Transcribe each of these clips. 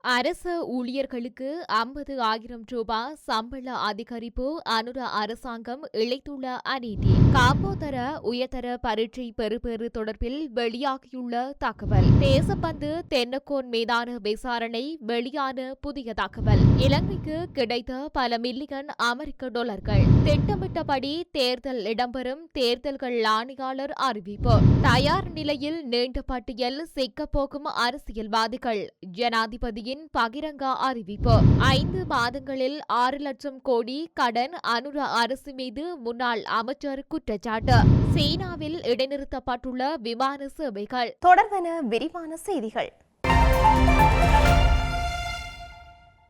அரச ஊழியர்களுக்கு ஐம்பது ஆயிரம் ரூபாய் சம்பள அதிகரிப்பு அனுர அரசாங்கம் இழைத்துள்ள அநீதி. காப்போதர உயர்தர பரீட்சை பெறுபேறு தொடர்பில் வெளியாகியுள்ள தகவல். தேசப்பந்து தென்னக்கோன் மீதான விசாரணை வெளியான புதிய தகவல். இலங்கைக்கு கிடைத்த பல மில்லியன் அமெரிக்க டாலர்கள். திட்டமிட்டபடி தேர்தல் இடம்பெறும் தேர்தல்கள் ஆணையாளர் அறிவிப்பு. தயார் நிலையில் நீண்ட பட்டியல் சிக்கப்போகும் அரசியல்வாதிகள். ஜனாதிபதி ஜனாதிபதியின் பகிரங்க அறிவிப்பு. ஐந்து மாதங்களில் ஆறு லட்சம் கோடி கடன் அனுர அரசு மீது முன்னாள் அமைச்சர் குற்றச்சாட்டு. சீனாவில் இடைநிறுத்தப்பட்டுள்ள விமான சேவைகள். தொடர்வன விரிவான செய்திகள்.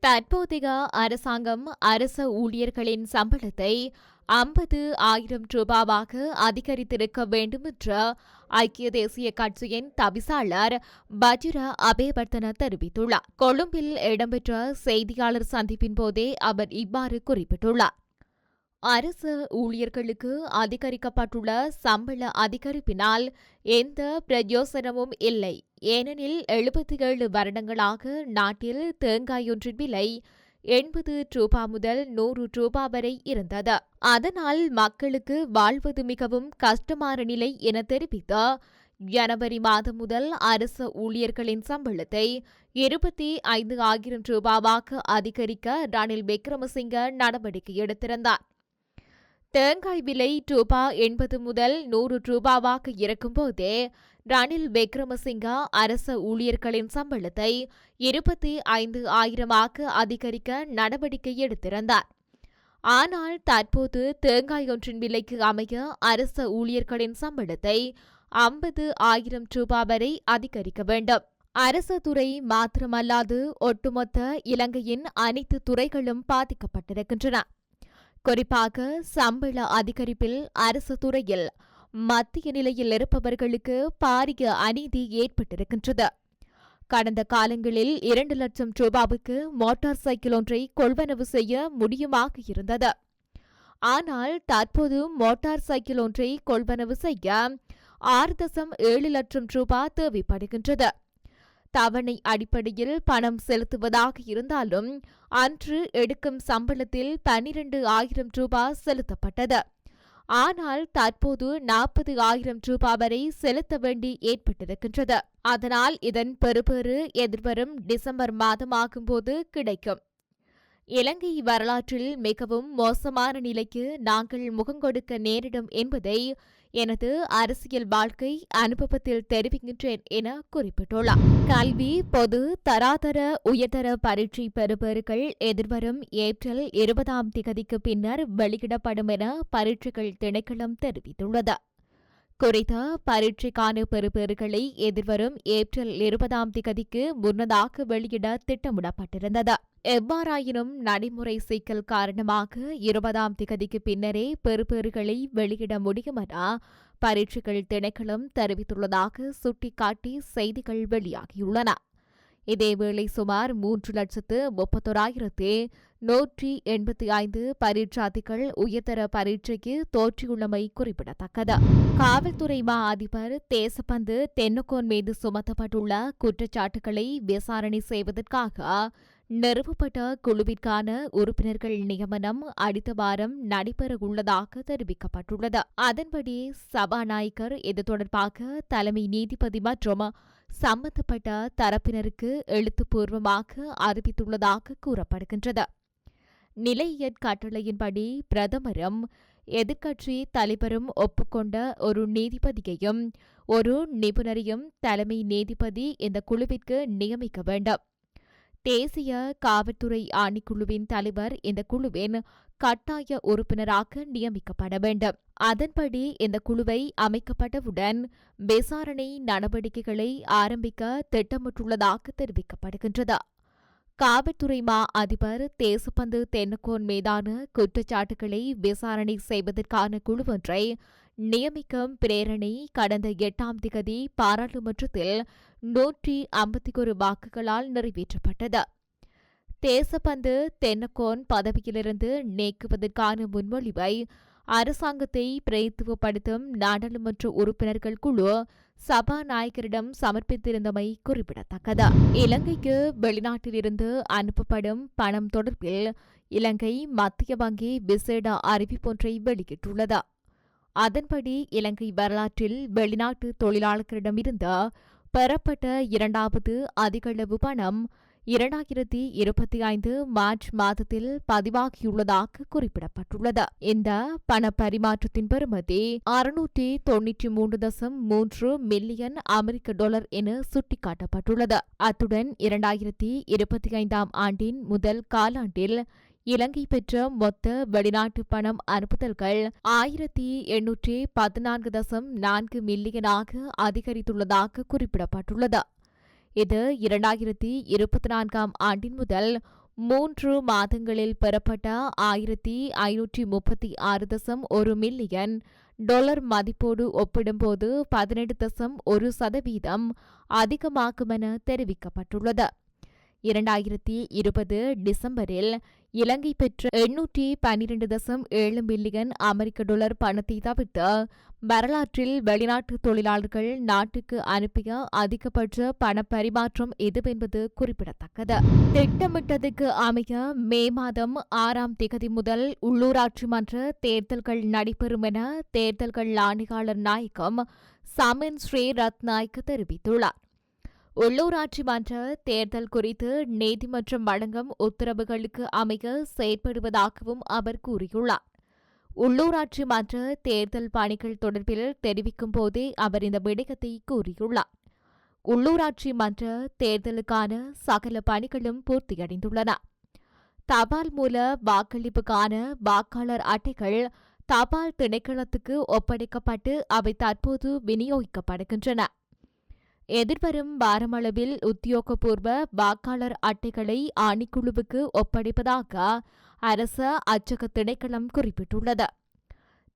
தற்போதைய அரசாங்கம் அரச ஊழியர்களின் சம்பளத்தை ஐம்பது ஆயிரம் ரூபாவாக அதிகரித்திருக்க வேண்டும் என்று ஐக்கிய தேசிய கட்சியின் தவிசாளர் பஜிர அபேவர்த்தன தெரிவித்துள்ளார். கொழும்பில் இடம்பெற்ற செய்தியாளர் சந்திப்பின் போதே அவர் இவ்வாறு குறிப்பிட்டுள்ளார். அரசு ஊழியர்களுக்கு அதிகரிக்கப்பட்டுள்ள சம்பள அதிகரிப்பினால் எந்த பிரயோசனமும் இல்லை. ஏனெனில் எழுபத்தி ஏழு வருடங்களாக நாட்டில் தேங்காயொன்றின் விலை எண்பது ரூபா முதல் நூறு ரூபா வரை இருந்தது. அதனால் மக்களுக்கு வாழ்வது மிகவும் கஷ்டமான நிலை என தெரிவித்த ஜனவரி மாதம் முதல் அரசு ஊழியர்களின் சம்பளத்தை இருபத்தி ஐந்து ஆயிரம் ரூபாவாக அதிகரிக்க ரணில் விக்ரமசிங்க நடவடிக்கை எடுத்திருந்தார். தேங்காய் விலை ரூபா எண்பது முதல் நூறு ரூபாவாக இருக்கும்போதே ரணில் விக்ரமசிங்கா அரச ஊழியர்களின் சம்பளத்தை இருபத்தி ஐந்து ஆயிரமாக அதிகரிக்க நடவடிக்கை எடுத்திருந்தார். ஆனால் தற்போது தேங்காய் ஒன்றின் விலைக்கு அமைய அரச ஊழியர்களின் சம்பளத்தை ஐம்பது ஆயிரம் ரூபாய் வரை அதிகரிக்க வேண்டும். அரசு துறை மாத்திரமல்லாது ஒட்டுமொத்த இலங்கையின் அனைத்து துறைகளும் பாதிக்கப்பட்டிருக்கின்றன. குறிப்பாக சம்பள அதிகரிப்பில் அரசு துறையில் மத்திய நிலையில் இருப்பவர்களுக்கு பாரிய அநீதி ஏற்பட்டிருக்கின்றது. கடந்த காலங்களில் இரண்டு லட்சம் ரூபாவுக்கு மோட்டார் சைக்கிள் ஒன்றை கொள்வனவு செய்ய முடியுமாக இருந்தது. ஆனால் தற்போது மோட்டார் சைக்கிள் ஒன்றை கொள்வனவு செய்ய ஆறு தசம் ஏழு லட்சம் ரூபாய் தேவைப்படுகின்றது. தவணை அடிப்படையில் பணம் செலுத்துவதாக இருந்தாலும் அன்று எடுக்கும் சம்பளத்தில் பனிரண்டு ஆயிரம் ரூபாய் செலுத்தப்பட்டது. ஆனால் தற்போது நாற்பது ஆயிரம் ரூபாய் வரை செலுத்த வேண்டி ஏற்பட்டிருக்கின்றது. அதனால் இதன் பெறுபேறு எதிர்வரும் டிசம்பர் மாதமாகும்போது கிடைக்கும். இலங்கை வரலாற்றில் மிகவும் மோசமான நிலைக்கு நாங்கள் முகங்கொடுக்க நேரிடும் என்பதை எனது அரசியல் வாழ்க்கை அனுபவத்தில் தெரிவிக்கின்றேன் என குறிப்பிட்டுள்ளார். கல்வி பொது தராதர உயர்தர பரீட்சை பெறுபவர்கள் எதிர்வரும் ஏப்ரல் இருபதாம் திகதிக்கு பின்னர் வெளியிடப்படும் என பரீட்சைகள் திணைக்களம் தெரிவித்துள்ளது. குறித்த பரீட்சைக்கான பெறுபேறுகளை எதிர்வரும் ஏப்ரல் இருபதாம் திகதிக்கு முன்னதாக வெளியிட திட்டமிடப்பட்டிருந்தது. எவ்வாறாயினும் நடைமுறை சிக்கல் காரணமாக இருபதாம் திகதிக்கு பின்னரே பெறுபேறுகளை வெளியிட முடியும் என பரீட்சைகள் திணைக்களம் தெரிவித்துள்ளதாக சுட்டிக்காட்டி செய்திகள் வெளியாகியுள்ளன. இதேவேளை சுமார் மூன்று லட்சத்து முப்பத்தோராயிரத்து நூற்றி எண்பத்தி ஐந்து பரீட்சார்த்திகள் உயர்தர பரீட்சைக்கு தோற்றியுள்ளமை குறிப்பிடத்தக்கது. காவல்துறை மா அதிபர் தேசப்பந்து தென்னக்கோன் மீது சுமத்தப்பட்டுள்ள குற்றச்சாட்டுகளை விசாரணை செய்வதற்காக நிறுவப்பட்ட குழுவிற்கான உறுப்பினர்கள் நியமனம் அடுத்த வாரம் நடைபெறவுள்ளதாக தெரிவிக்கப்பட்டுள்ளது. அதன்படி சபாநாயகர் இது தொடர்பாக தலைமை நீதிபதி மற்றும் சம்பந்தப்பட்ட தரப்பினருக்கு எழுத்துப்பூர்வமாக அறிவித்துள்ளதாக கூறப்படுகின்றது. நிலையியற் கட்டளையின்படி பிரதமரும் எதிர்க்கட்சி தலைவரும் ஒப்புக்கொண்ட ஒரு நீதிபதியையும் ஒரு நிபுணரையும் தலைமை நீதிபதி இந்த குழுவிற்கு நியமிக்க வேண்டும். தேசிய காவல்துறை ஆணைக்குழுவின் தலைவர் இந்த குழுவின் கட்டாய உறுப்பினராக நியமிக்கப்பட வேண்டும். அதன்படி இந்த குழுவை அமைக்கப்பட்டவுடன் விசாரணை நடவடிக்கைகளை ஆரம்பிக்க திட்டமிட்டுள்ளதாக தெரிவிக்கப்படுகின்றது. காவல்துறை மா அதிபர் தேசப்பந்து தென்னக்கோன் மீதான குற்றச்சாட்டுகளை விசாரணை செய்வதற்கான குழுவொன்றை நியமிக்கும் பிரேரணை கடந்த எட்டாம் திகதி பாராளுமன்றத்தில் நூற்றி ஐம்பத்தி ஒரு வாக்குகளால் நிறைவேற்றப்பட்டது. தேசப்பந்து தென்னக்கோன் பதவியிலிருந்து நீக்குவதற்கான முன்மொழிவை அரசாங்கத்தை பிரதித்துவப்படுத்தும் நாடாளுமன்ற உறுப்பினர்கள் குழு சபாநாயகரிடம் சமர்ப்பித்திருந்தமை குறிப்பிடத்தக்கது. இலங்கைக்கு வெளிநாட்டிலிருந்து அனுப்பப்படும் பணம் தொடர்பில் இலங்கை மத்திய வங்கி விசேட அறிவிப்பொன்றை வெளியிட்டுள்ளது. அதன்படி இலங்கை வரலாற்றில் வெளிநாட்டு தொழிலாளர்களிடமிருந்து பெறப்பட்ட இரண்டாவது அதிகளவு பணம் இரண்டாயிரத்தி இருபத்தி ஐந்து மார்ச் மாதத்தில் பதிவாகியுள்ளதாக குறிப்பிடப்பட்டுள்ளது. இந்த பண பரிமாற்றத்தின் பெறுமதி அறுநூற்றி தொன்னூற்றி மூன்று தசம் மூன்று மில்லியன் அமெரிக்க டாலர் என சுட்டிக்காட்டப்பட்டுள்ளது. அத்துடன் இரண்டாயிரத்தி இருபத்தி ஐந்தாம் ஆண்டின் முதல் காலாண்டில் இலங்கை பெற்ற மொத்த வெளிநாட்டு பணம் அனுப்புதல்கள் ஆயிரத்தி எண்ணூற்றி பதினான்கு தசம் நான்கு மில்லியனாக அதிகரித்துள்ளதாக குறிப்பிடப்பட்டுள்ளது. இது இரண்டாயிரத்தி இருபத்தி நான்காம் ஆண்டின் முதல் மூன்று மாதங்களில் பெறப்பட்ட ஆயிரத்தி ஐநூற்றி முப்பத்தி ஆறு தசம் ஒரு மில்லியன் டாலர் மதிப்போடு ஒப்பிடும்போது பதினெட்டு தசம் ஒரு சதவீதம் அதிகமாகுமென தெரிவிக்கப்பட்டுள்ளது. இரண்டாயிரத்தி இருபது டிசம்பரில் இலங்கை பெற்ற எண்ணூற்றி பன்னிரண்டு தசம் ஏழு மில்லியன் அமெரிக்க டாலர் பணத்தை தவிர்த்து வரலாற்றில் வெளிநாட்டு தொழிலாளர்கள் நாட்டுக்கு அனுப்பிய அதிகபட்ச பண பரிமாற்றம் எதுவென்பது குறிப்பிடத்தக்கது. திட்டமிட்டதுக்கு அமைய மே மாதம் ஆறாம் திகதி முதல் உள்ளூராட்சி மன்ற தேர்தல்கள் நடைபெறும் என தேர்தல்கள் ஆணையாளர் நாயகம் சமின் ஸ்ரீ நாயக் தெரிவித்துள்ளார். உள்ளூராட்சி மன்ற தேர்தல் குறித்து நீதிமன்றம் வழங்கும் உத்தரவுகளுக்கு அமைய செயற்படுவதாகவும் அவர் கூறியுள்ளார். உள்ளூராட்சி மன்ற தேர்தல் பணிகள் தொடர்பில் தெரிவிக்கும் போதே அவர் இந்த விடயத்தை கூறியுள்ளார். உள்ளூராட்சி மன்ற தேர்தலுக்கான சகல பணிகளும் பூர்த்தியடைந்துள்ளன. தபால் மூல வாக்களிப்புக்கான வாக்காளர் அட்டைகள் தபால் திணைக்களத்துக்கு ஒப்படைக்கப்பட்டு அவை தற்போது விநியோகிக்கப்படுகின்றன. எதிர்வரும் வாரமளவில் உத்தியோகபூர்வ வாக்காளர் அட்டைகளை ஆணைக்குழுவுக்கு ஒப்படைப்பதாக அரச அச்சக திணைக்களம் குறிப்பிட்டுள்ளது.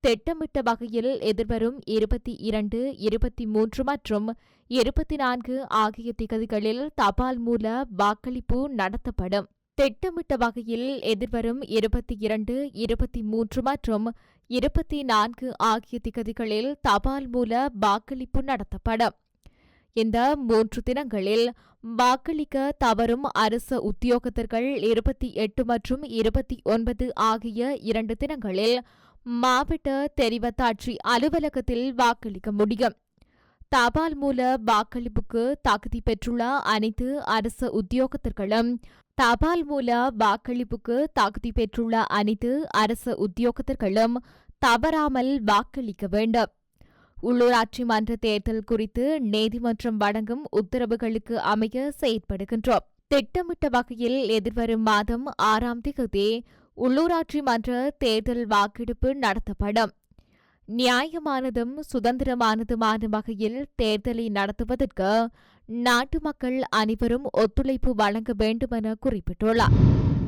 திட்டமிட்ட வகையில் எதிர்வரும் இருபத்தி இரண்டு இருபத்தி மூன்று மற்றும் இருபத்தி நான்கு ஆகிய திகதிகளில் தபால் மூல வாக்களிப்பு நடத்தப்படும். திட்டமிட்ட வகையில் எதிர்வரும் இருபத்தி இரண்டு இருபத்தி மூன்று மற்றும் இருபத்தி நான்கு ஆகிய திகதிகளில் தபால் மூல வாக்களிப்பு நடத்தப்படும். இந்த மூன்று தினங்களில் வாக்களிக்க தவறும் அரசு உத்தியோகத்தர்கள் இருபத்தி எட்டு மற்றும் இருபத்தி ஒன்பது ஆகிய இரண்டு தினங்களில் மாவட்ட தெரிவத்தாட்சி அலுவலகத்தில் வாக்களிக்க முடியும். தபால் மூல வாக்களிப்புக்கு தகுதி பெற்றுள்ள அனைத்து அரசு உத்தியோகத்தர்களும் தபால் மூல வாக்களிப்புக்கு தகுதி பெற்றுள்ள அனைத்து அரசு உத்தியோகத்தர்களும் தவறாமல் வாக்களிக்க வேண்டும். உள்ளூராட்சி மன்ற தேர்தல் குறித்து நீதிமன்றம் வழங்கும் உத்தரவுகளுக்கு அமைய செயற்படுகின்றோம். திட்டமிட்ட வகையில் எதிர்வரும் மாதம் ஆறாம் தேதி உள்ளூராட்சி மன்ற தேர்தல் வாக்கெடுப்பு நடத்தப்படும். நியாயமானதும் சுதந்திரமானதுமான வகையில் தேர்தலை நடத்துவதற்கு நாட்டு மக்கள் அனைவரும் ஒத்துழைப்பு வழங்க வேண்டுமென குறிப்பிட்டுள்ளார்.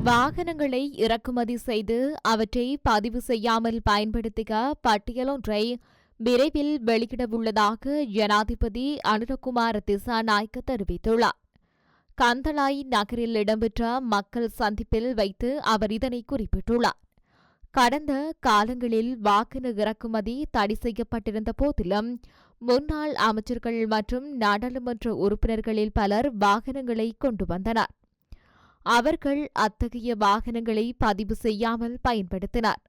வாகனங்களை இறக்குமதி செய்து அவற்றை பதிவு செய்யாமல் பயன்படுத்திய பட்டியலொன்றை விரைவில் வெளியிடவுள்ளதாக ஜனாதிபதி அனுரகுமார் திசாநாயக்க தெரிவித்துள்ளார். கந்தளாய் நகரில் இடம்பெற்ற மக்கள் சந்திப்பில் வைத்து அவர் இதனை குறிப்பிட்டுள்ளார். கடந்த காலங்களில் வாகன இறக்குமதி தடை செய்யப்பட்டிருந்த போதிலும் முன்னாள் அமைச்சர்கள் மற்றும் நாடாளுமன்ற உறுப்பினர்களில் பலர் வாகனங்களை கொண்டு வந்தனர். அவர்கள் அத்தகைய வாகனங்களை பதிவு செய்யாமல் பயன்படுத்தினர்.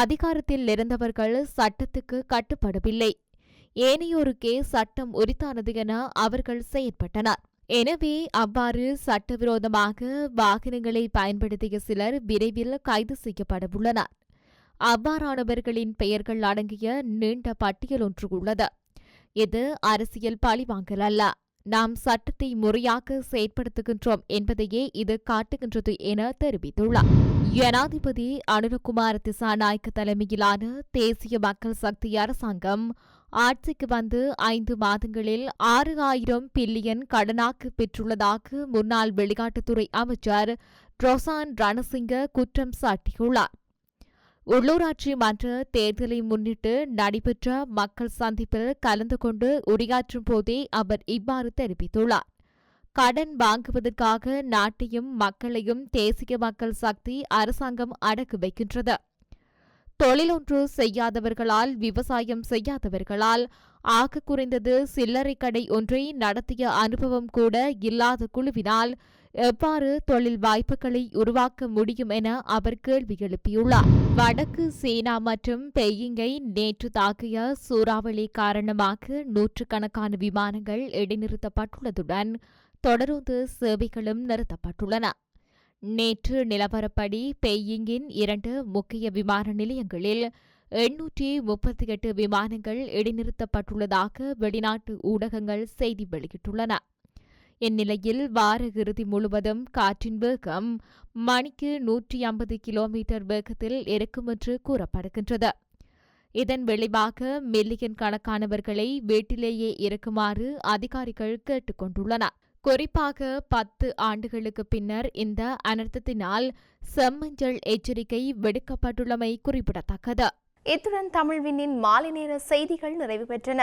அதிகாரத்தில் இருந்தவர்கள் சட்டத்துக்கு கட்டுப்படவில்லை. ஏனையோருக்கே சட்டம் உரித்தானது என அவர்கள் செயற்பட்டனர். எனவே அவ்வாறு சட்டவிரோதமாக வாகனங்களை பயன்படுத்திய சிலர் விரைவில் கைது செய்யப்படவுள்ளனர் அவ்வாறானவர்களின் பெயர்கள் அடங்கிய நீண்ட பட்டியல் ஒன்று உள்ளது. இது அரசியல் பழிவாங்கல் அல்ல. நாம் சட்டத்தை முறையாக செயற்படுத்துகின்றோம் என்பதையே இது காட்டுகின்றது என தெரிவித்துள்ளார். ஜனாதிபதி அனுரகுமார் திசாநாயக்க தலைமையிலான தேசிய மக்கள் சக்தி அரசாங்கம் ஆட்சிக்கு வந்து ஐந்து மாதங்களில் ஆறு ஆயிரம் பில்லியன் கடனாக்கு பெற்றுள்ளதாக முன்னாள் வெளிநாட்டுத்துறை அமைச்சர் ரொசான் ரணசிங்க குற்றம் சாட்டியுள்ளார். உள்ளூராட்சி மன்ற தேர்தலை முன்னிட்டு நடைபெற்ற மக்கள் சந்திப்பில் கலந்து கொண்டு உரையாற்றும் போதே அவர் இவ்வாறு தெரிவித்துள்ளார். கடன் வாங்குவதற்காக நாட்டையும் மக்களையும் தேசிய மக்கள் சக்தி அரசாங்கம் அடக்கு வைக்கின்றது. தொழிலொன்று செய்யாதவர்களால் விவசாயம் செய்யாதவர்களால் ஆக குறைந்தது சில்லறை கடை ஒன்றை நடத்திய அனுபவம் கூட இல்லாத குழுவினால் எவ்வாறு தொழில் வாய்ப்புகளை உருவாக்க முடியும் என அவர் கேள்வி எழுப்பியுள்ளார். வடக்கு சீனா மற்றும் பெய்யிங்கை நேற்று தாக்கிய சூறாவளி காரணமாக நூற்றுக்கணக்கான விமானங்கள் இடைநிறுத்தப்பட்டுள்ளதுடன் தொடருந்து சேவைகளும் நிறுத்தப்பட்டுள்ளன. நேற்று நிலவரப்படி பெய்யிங்கின் இரண்டு முக்கிய விமான நிலையங்களில் எண்ணூற்றி முப்பத்தி எட்டு விமானங்கள் இடைநிறுத்தப்பட்டுள்ளதாக வெளிநாட்டு ஊடகங்கள் செய்தி வெளியிட்டுள்ளன. இந்நிலையில் வார இறுதி முழுவதும் காற்றின் வேகம் மணிக்கு நூற்றி ஐம்பது கிலோமீட்டர் வேகத்தில் இருக்கும் என்று கூறப்படுகின்றது. இதன் விளைவாக மில்லியன் கணக்கானவர்களை வீட்டிலேயே இருக்குமாறு அதிகாரிகள் கேட்டுக் கொண்டுள்ளனர் குறிப்பாக பத்து ஆண்டுகளுக்கு பின்னர் இந்த அனர்த்தத்தினால் செம்மஞ்சள் எச்சரிக்கை விடுக்கப்பட்டுள்ளமை குறிப்பிடத்தக்கது. இத்துடன் தமிழ்வினின் மாலை நேர செய்திகள் நிறைவு பெற்றன.